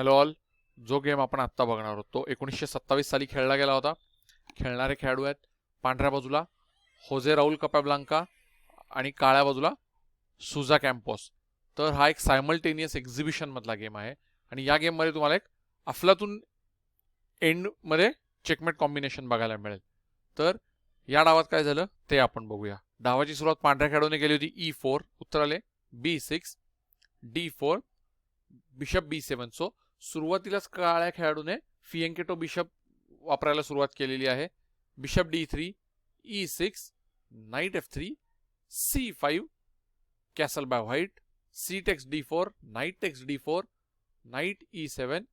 Hello all. जो game आपण आत्ता बघणार आहोत तो एकोणीसशे सत्तावीस साली खेळला गेला होता. खेळणारे खेळाडू आहेत पांढऱ्या बाजूला होजे राहुल कपॅब्लांका आणि काळ्या बाजूला सुझा कॅम्पॉस. तर हा एक सायमल्टेनियस एक्झिबिशनमधला गेम आहे आणि या गेममध्ये तुम्हाला एक अफलातून एंडमध्ये चेकमेट कॉम्बिनेशन बघायला मिळेल. तर या डावात काय झालं? ते आपण बघूया. डावाची सुरुवात पांढऱ्या खेळाडूने केली होती e ई फोर उत्तर आले B six D four bishop B seven so सुरुवातीलाच काळ्या खेळाडूने फिएंकेटो बिशप वापरायला सुरुवात केलेली आहे. Bishop D three E six knight F three C five castle by white C takes D four knight takes D four knight E seven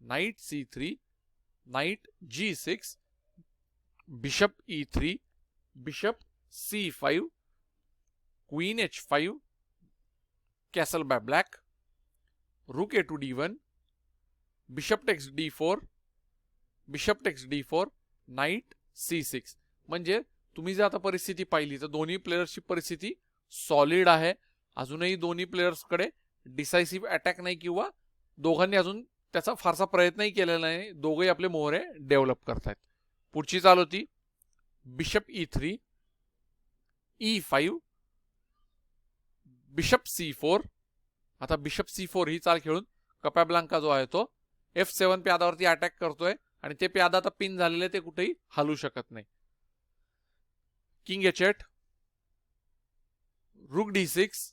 knight C three knight G six bishop E three bishop C five queen H five castle by black rook bishop takes D four bishop takes D four knight C six म्हणजे तुम्ही जर आता परिस्थिती पाहिली तर दोन्ही प्लेयर्सची परिस्थिती solid आहे. अजूनही दोन्ही प्लेयर्सकडे डिसायसिव्ह अटॅक नाही किंवा दोघांनी अजून त्याचा फारसा प्रयत्नही केलेला नाही. दोघंही आपले मोहरे डेव्हलप करतायत. पुढची चाल होती bishop E three E five bishop C four आता बिशप सी फोर ही चाल खेळून कपॅब्लांका जो आहे तो एफ सेवन प्यादावरती अटॅक करतोय आणि ते प्यादा आता पिन झालेले ते कुठेही हलू शकत नाही. King H eight rook D six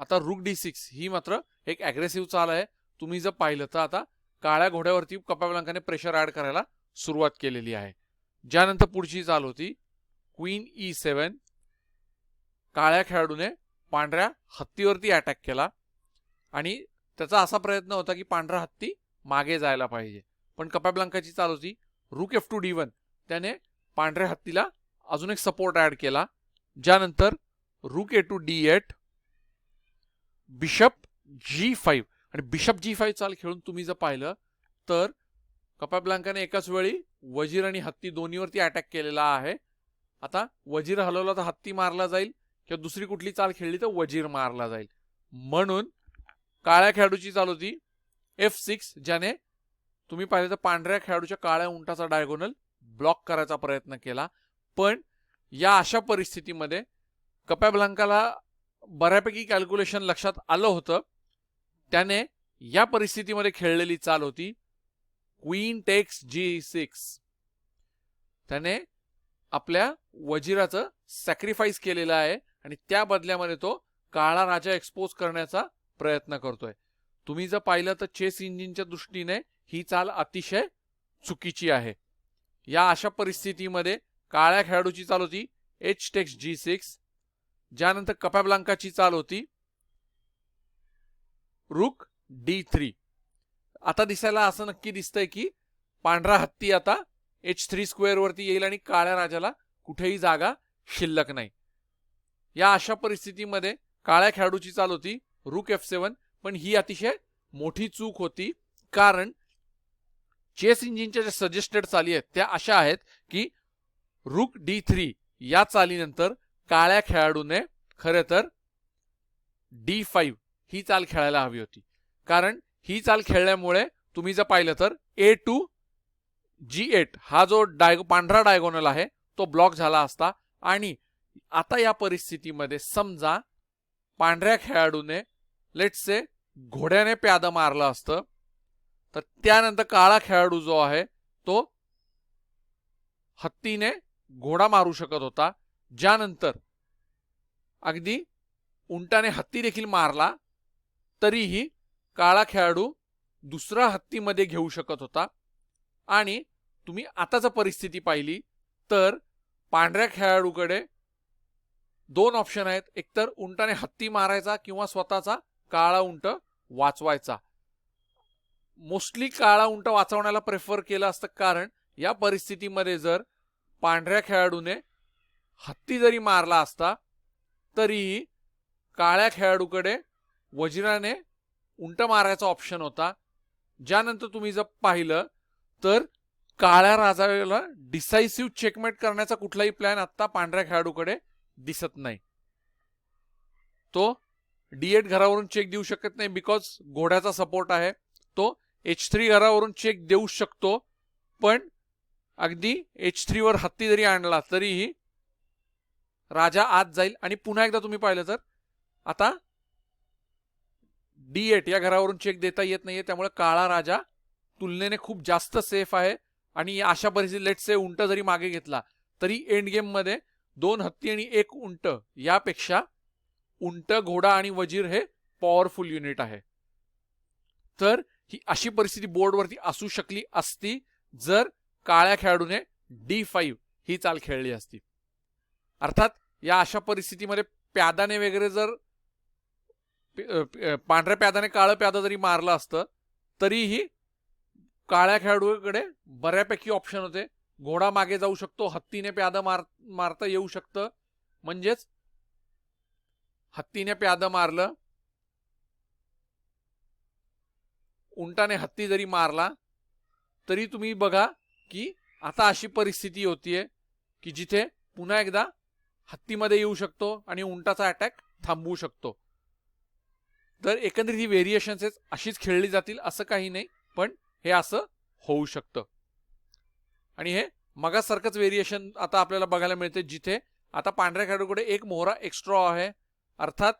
आता रुक डी सिक्स ही मात्र एक अग्रेसिव्ह चाल आहे. तुम्ही जर पाहिलं तर आता काळ्या घोड्यावरती कपाबलांकाने प्रेशर ऍड करायला सुरुवात केलेली आहे. ज्यानंतर पुढची चाल होती क्वीन ई सेवन काळ्या खेळाडूने पांढऱ्या हत्तीवरती अटॅक केला. आणि त्याचा असा प्रयत्न होता की पांढरा हत्ती मागे जायला पाहिजे. पण कपाब्लांकाची चाल होती. रुक एफ टू डी वन त्याने पांढऱ्या हत्तीला अजून एक सपोर्ट ॲड केला. ज्यानंतर rook A two D eight bishop G five आणि बिशप जी फाईव्ह चाल खेळून तुम्ही जर पाहिलं तर कपाब्लांकाने एकाच वेळी वजीर आणि हत्ती दोन्हीवरती अटॅक केलेला आहे. आता वजीर हलवला तर हत्ती मारला जाईल किंवा दुसरी कुठली चाल खेळली तर वजीर मारला जाईल. म्हणून काळ्या खेळाडूची चाल होती. एफ सिक्स ज्याने तुम्ही पाहिलं तर पांढऱ्या खेळाडूच्या काळ्या उंटाचा डायगोनल ब्लॉक करायचा प्रयत्न केला. पण या अशा परिस्थितीमध्ये कप्या ब्लांकाला बऱ्यापैकी कॅल्क्युलेशन लक्षात आलं होतं. त्याने या परिस्थितीमध्ये खेळलेली चाल होती. क्वीन टेक्स जी सिक्स त्याने आपल्या वजिराचं सॅक्रिफाईस केलेलं आहे आणि त्या बदल्यामध्ये तो काळा राजा एक्सपोज करण्याचा प्रयत्न करतोय. तुम्ही जर पाहिलं तर चेस इंजिनच्या दृष्टीने ही चाल अतिशय चुकीची आहे. या अशा परिस्थितीमध्ये काळ्या खेळाडूची चाल होती एच टेक्स जी सिक्स ज्यानंतर कपॅब्लांकाची चाल होती रुक डी थ्री आता दिसायला असं नक्की दिसतंय की पांढरा हत्ती आता एच थ्री स्क्वेअरवरती येईल आणि काळ्या राजाला कुठेही जागा शिल्लक नाही. या अशा परिस्थितीमध्ये काळ्या खेळाडूची चाल होती रुक एफ सेवन पण ही अतिशय मोठी चूक होती कारण चेस इंजिनच्या ज्या सजेस्टेड चाली आहेत त्या अशा आहेत की रुक डी थ्री या चालीनंतर काळ्या खेळाडूने खरे तर डी फाईव्ह ही चाल खेळायला हवी होती. कारण ही चाल खेळल्यामुळे तुम्ही जर पाहिलं तर ए टू जी एट हा जो डायगो पांढरा डायगोनल आहे तो ब्लॉक झाला असता आणि आता या परिस्थितीमध्ये समजा पांढऱ्या खेळाडूने लेट्स से घोड्याने प्यादा मारलं असतं तर त्यानंतर काळा खेळाडू जो आहे तो हत्तीने घोडा मारू शकत होता. ज्यानंतर अगदी उंटाने हत्ती देखील मारला तरीही काळा खेळाडू दुसरा हत्तीमध्ये घेऊ शकत होता. आणि तुम्ही आताच परिस्थिती पाहिली तर पांढऱ्या खेळाडूकडे दोन ऑप्शन आहेत. एकतर उंटाने हत्ती मारायचा किंवा स्वतःचा काळा उंट वाचवायचा. मोस्टली काळा उंट वाचवण्याला प्रेफर केलं असतं कारण या परिस्थितीमध्ये जर पांढऱ्या खेळाडूने हत्ती जरी मारला असता तरीही काळ्या खेळाडूकडे वजिराने उंट मारायचा ऑप्शन होता. ज्यानंतर तुम्ही जर पाहिलं तर काळ्या राजाला डिसाइसिव्ह चेकमेट करण्याचा कुठलाही प्लॅन आत्ता पांढऱ्या खेळाडूकडे दिसत नाही. तो डीएट घरावरून चेक देऊ शकत नाही बिकॉज घोड्याचा सपोर्ट आहे. तो एच थ्री घरावरून चेक देऊ शकतो पण अगदी एच थ्रीवर हत्ती जरी आणला तरीही राजा आत जाईल. आणि पुन्हा एकदा तुम्ही पाहिलं तर आता डी एट या घरावरून चेक देता येत नाहीये. त्यामुळे काळा राजा तुलनेने खूप जास्त सेफ आहे. आणि अशा परिस्थितीत लेट से उंट जरी मागे घेतला तरी एंड गेममध्ये दोन हत्ती आणि एक उंट यापेक्षा उंट घोडा आणि वजीर हे पॉवरफुल युनिट आहे. तर ही अशी परिस्थिती बोर्डवरती असू शकली असती जर काळ्या खेळाडूने डी फाईव्ह ही चाल खेळली असती. अर्थात या अशा परिस्थितीमध्ये प्यादाने वगैरे जर पांढऱ्या प्यादाने काळं प्यादा जरी मारलं असतं तरीही काळ्या खेळाडूकडे बऱ्यापैकी ऑप्शन होते. घोडा मागे जाऊ शकतो हत्तीने प्यादा मार मारता येऊ शकतं. म्हणजेच हत्तीने प्यादं मारलं. उंटाने हत्ती जरी मारला तरी तुम्ही बघा की आता अशी परिस्थिती होतीये की जिथे पुन्हा एकदा हत्तीमध्ये येऊ शकतो आणि उंटाचा अटॅक थांबवू शकतो. तर एकंदरीत ही व्हेरिएशन्स अशीच खेळली जातील असं काही नाही पण हे असं होऊ शकतं. आणि हे मगासारखंच व्हेरिएशन आता आपल्याला बघायला मिळते जिथे आता पांढऱ्या खेळाडूकडे एक मोहरा एक्स्ट्रा आहे अर्थात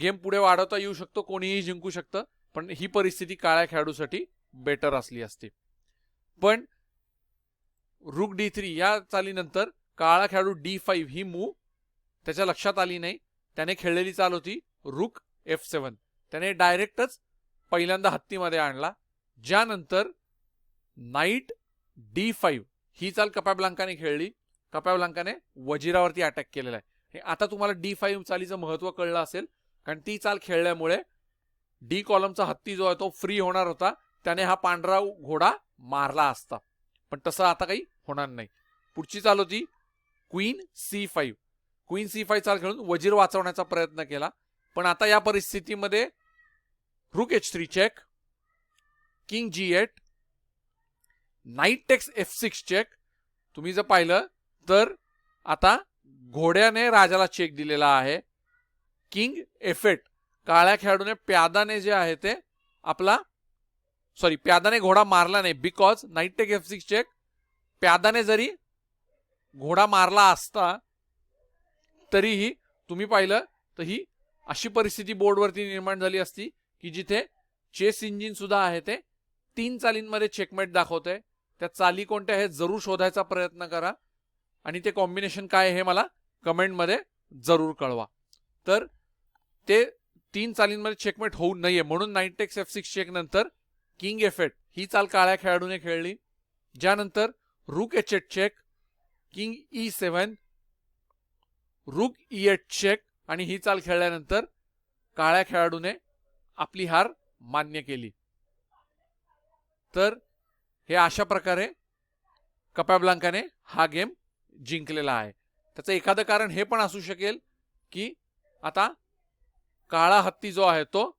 गेम पुढे वाढवता येऊ शकतो कोणीही जिंकू शकतं पण ही परिस्थिती काळ्या खेळाडूसाठी बेटर असली असते. पण रुक डी थ्री या चालीनंतर काळा खेळाडू डी फाईव्ह ही मूव त्याच्या लक्षात आली नाही. त्याने खेळलेली चाल होती रुक एफ सेवन त्याने डायरेक्टच पहिल्यांदा हत्तीमध्ये आणला. ज्यानंतर नाईट डी फाईव्ह ही चाल कपाब्लांकाने खेळली. कपाब्लांकाने वजिरावरती अटॅक केलेला आहे. आता तुम्हाला डी फाईव्ह चालीचं महत्त्व कळलं असेल कारण ती चाल खेळल्यामुळे डी कॉलमचा हत्ती जो आहे तो फ्री होणार होता. त्याने हा पांढरा घोडा मारला असता. पण तसं आता काही होणार नाही. पुढची चाल होती queen C five queen C five चाल खेळून वजीर वाचवण्याचा प्रयत्न केला. पण आता या परिस्थितीमध्ये rook H three check king G eight knight takes F six check तुम्ही जर पाहिलं तर आता घोड्याने राजाला चेक दिलेला आहे. किंग एफेट काळ्या खेळाडूने प्यादाने जे आहे ते आपला सॉरी प्यादाने घोडा मारला नाही. Because knight take F six check प्यादाने जरी घोडा मारला असता तरीही तुम्ही पाहिलं तर ही अशी परिस्थिती बोर्डवरती निर्माण झाली असती की जिथे चेस इंजिन सुद्धा आहे ते तीन चालींमध्ये चेकमेट दाखवते त्या चाली कोणत्या हे जरूर शोधायचा प्रयत्न करा. आणि ते कॉम्बिनेशन काय हे मला कमेंटमध्ये जरूर कळवा. तर ते तीन चालींमध्ये चेकमेट होऊ नये म्हणून knight takes F six check नंतर किंग एफेट ही चाल काळ्या खेळाडूने खेळली. ज्यानंतर rook H eight check king E seven rook E eight check आणि ही चाल खेळल्यानंतर काळ्या खेळाडूने आपली हार मान्य केली. तर हे अशा प्रकारे कपॅब्लांकाने हा गेम जिंकलेला आहे. त्याचं एखादं कारण हे पण असू शकेल की आता काळा हत्ती जो आहे तो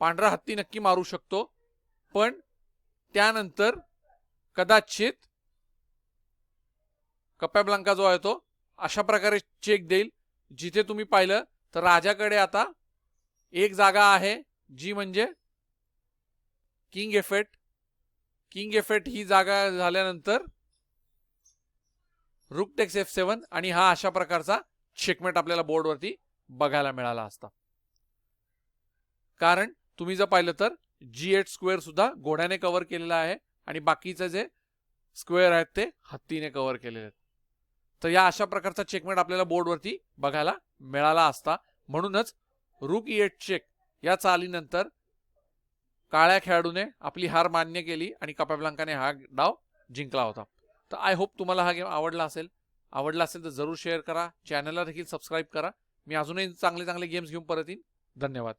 पांढरा हत्ती नक्की मारू शकतो. पण त्यानंतर कदाचित कप्प्याब्लांका जो आहे तो अशा प्रकारे चेक देईल. जिथे तुम्ही पाहिलं तर राजाकडे आता एक जागा आहे जी म्हणजे किंग एफेट. किंग एफेट ही जागा झाल्यानंतर रुकटेक्स एफ सेवन आणि हा अशा प्रकारचा चेकमेट आपल्याला बोर्डवरती बघायला मिळाला असता. कारण तुम्ही जर पाहिलं तर जी एट स्क्वेअर सुद्धा घोड्याने कव्हर केलेला आहे आणि बाकीचे जे स्क्वेअर आहेत ते हत्तीने कव्हर केलेले आहेत. तर या अशा प्रकारचा चेकमेट आपल्याला बोर्डवरती बघायला मिळाला असता. म्हणूनच रुक एट चेक या चालीनंतर काळ्या खेळाडूने आपली हार मान्य केली आणि कपाब्लांकाने हा डाव जिंकला होता. तर आय होप तुम्हाला हा गेम आवडला असेल. आवडला असेल तर जरूर शेअर करा. चॅनलला देखील सबस्क्राईब करा. मी अजूनही चांगले चांगले गेम्स घेऊन परत येईन. धन्यवाद.